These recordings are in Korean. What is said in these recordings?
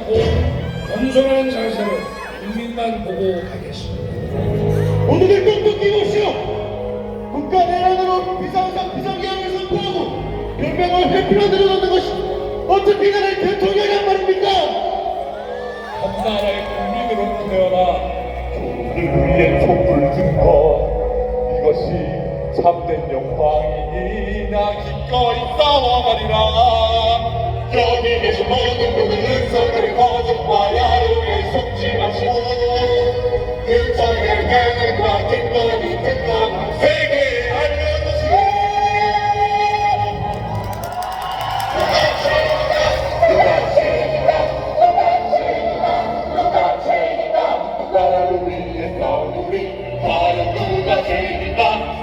않고 겸손한 자세로 국민만 보고 가겠습니다. 오늘들 뚝뚝 뛰고시오 국가 내란으로 비상상 비상계획을 선포하고 변명을 회피로 들어놓는 것이 어떻게 나를 대통령이란 말입니까? 엄나라의 국민으로 되어라 조국을 위해 촛불 들고 이것이 참된 영광이니 나 기꺼이 싸워가리라 여기 계신 모든 분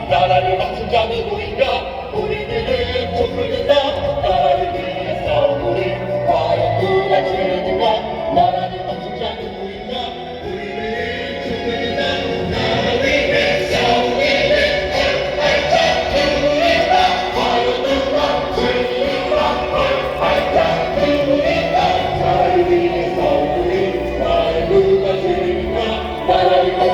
나라를 맡은 자는 우리가 Thank you.